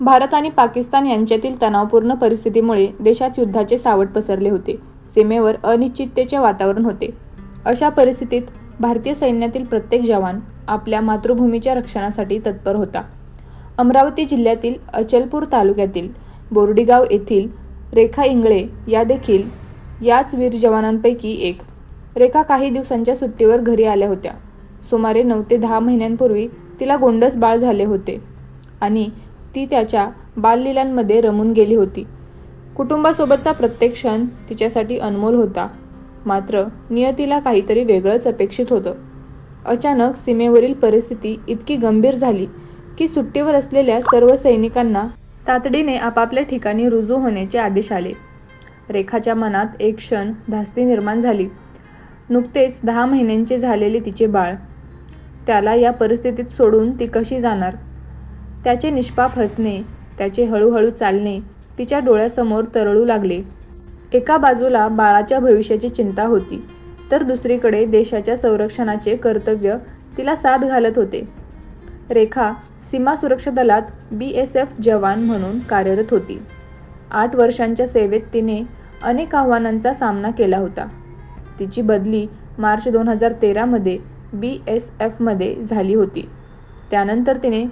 भारत आणि पाकिस्तान यांच्यातील तणावपूर्ण परिस्थितीमुळे देशात युद्धाचे सावट पसरले होते. सीमेवर अनिश्चिततेचे वातावरण होते. अशा परिस्थितीत भारतीय सैन्यातील प्रत्येक जवान आपल्या मातृभूमीच्या रक्षणासाठी तत्पर होता. अमरावती जिल्ह्यातील अचलपूर तालुक्यातील बोर्डीगाव येथील रेखा इंगळे या देखील याच वीर जवानांपैकी एक. रेखा काही दिवसांच्या सुट्टीवर घरी आल्या होत्या. सुमारे नऊ ते दहा महिन्यांपूर्वी तिला गोंडस बाळ झाले होते आणि ती त्याच्या बाललीलांमध्ये रमून गेली होती. कुटुंबासोबतचा प्रत्येक क्षण तिच्यासाठी अनमोल होता. मात्र नियतीला काहीतरी वेगळंच अपेक्षित होतं. अचानक सीमेवरील परिस्थिती इतकी गंभीर झाली की सुट्टीवर असलेल्या सर्व सैनिकांना तातडीने आपापल्या ठिकाणी रुजू होण्याचे आदेश आले. रेखाच्या मनात एक क्षण धास्ती निर्माण झाली. नुकतेच दहा महिन्यांचे झालेले तिचे बाळ. त्याला या परिस्थितीत सोडून ती कशी जाणार? त्याचे निष्पाप हसणे त्याचे हळूहळू चालणे तिच्या डोळ्यासमोर तरळू लागले. एका बाजूला बाळाच्या भविष्याची चिंता होती तर दुसरीकडे देशाच्या संरक्षणाचे कर्तव्य तिला साथ घालत होते. रेखा सीमा सुरक्षा दलात बी एस एफ जवान म्हणून कार्यरत होती. आठ वर्षांच्या सेवेत तिने अनेक आव्हानांचा सामना केला होता. तिची बदली मार्च दोन हजार तेरामध्ये बी एस एफमध्ये झाली होती. त्यानंतर तिने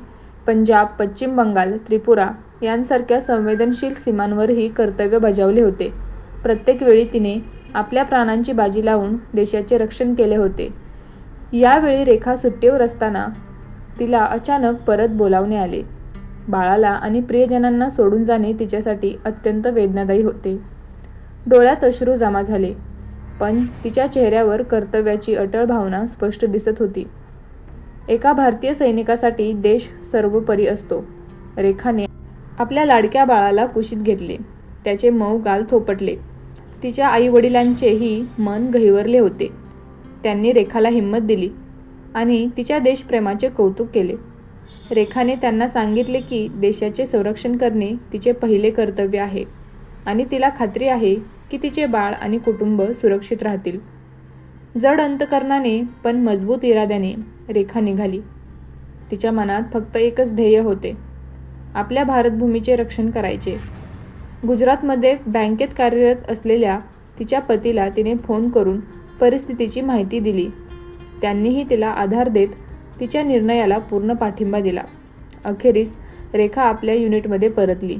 पंजाब पश्चिम बंगाल त्रिपुरा यांसारख्या संवेदनशील सीमांवरही कर्तव्य बजावले होते. प्रत्येक वेळी तिने आपल्या प्राणांची बाजी लावून देशाचे रक्षण केले होते. यावेळी रेखा सुट्टीवर असताना तिला अचानक परत बोलावणे आले. बाळाला आणि प्रियजनांना सोडून जाणे तिच्यासाठी अत्यंत वेदनादायी होते. डोळ्यात अश्रू जमा झाले पण तिच्या चेहऱ्यावर कर्तव्याची अटळ भावना स्पष्ट दिसत होती. एका भारतीय सैनिकासाठी देश सर्वोपरी असतो. रेखाने आपल्या लाडक्या बाळाला कुशीत घेतले. त्याचे मऊ गाल थोपटले. तिच्या आईवडिलांचेही मन गहिवरले होते. त्यांनी रेखाला हिंमत दिली आणि तिच्या देशप्रेमाचे कौतुक केले. रेखाने त्यांना सांगितले की देशाचे संरक्षण करणे तिचे पहिले कर्तव्य आहे आणि तिला खात्री आहे की तिचे बाळ आणि कुटुंब सुरक्षित राहतील. जड अंतकरणाने पण मजबूत इराद्याने रेखा निघाली. तिच्या मनात फक्त एकच ध्येय होते. आपल्या भारतभूमीचे रक्षण करायचे. गुजरातमध्ये बँकेत कार्यरत असलेल्या तिच्या पतीला तिने फोन करून परिस्थितीची माहिती दिली. त्यांनीही तिला आधार देत तिच्या निर्णयाला पूर्ण पाठिंबा दिला. अखेरीस रेखा आपल्या युनिटमध्ये परतली.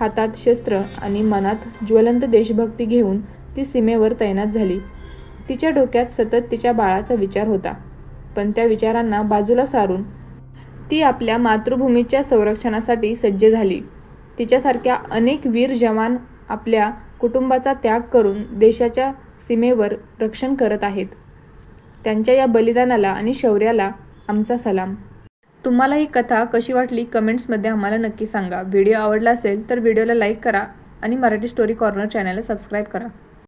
हातात शस्त्र आणि मनात ज्वलंत देशभक्ती घेऊन ती सीमेवर तैनात झाली. तिच्या डोक्यात सतत तिच्या बाळाचा विचार होता. पण त्या विचारांना बाजूला सारून ती आपल्या मातृभूमीच्या संरक्षणासाठी सज्ज झाली. तिच्यासारख्या अनेक वीर जवान आपल्या कुटुंबाचा त्याग करून देशाच्या सीमेवर रक्षण करत आहेत. त्यांच्या या बलिदानाला आणि शौर्याला आमचा सलाम. तुम्हाला ही कथा कशी वाटली कमेंट्समध्ये आम्हाला नक्की सांगा. व्हिडिओ आवडला असेल तर व्हिडिओला लाईक करा आणि मराठी स्टोरी कॉर्नर चॅनलला सबस्क्राईब करा.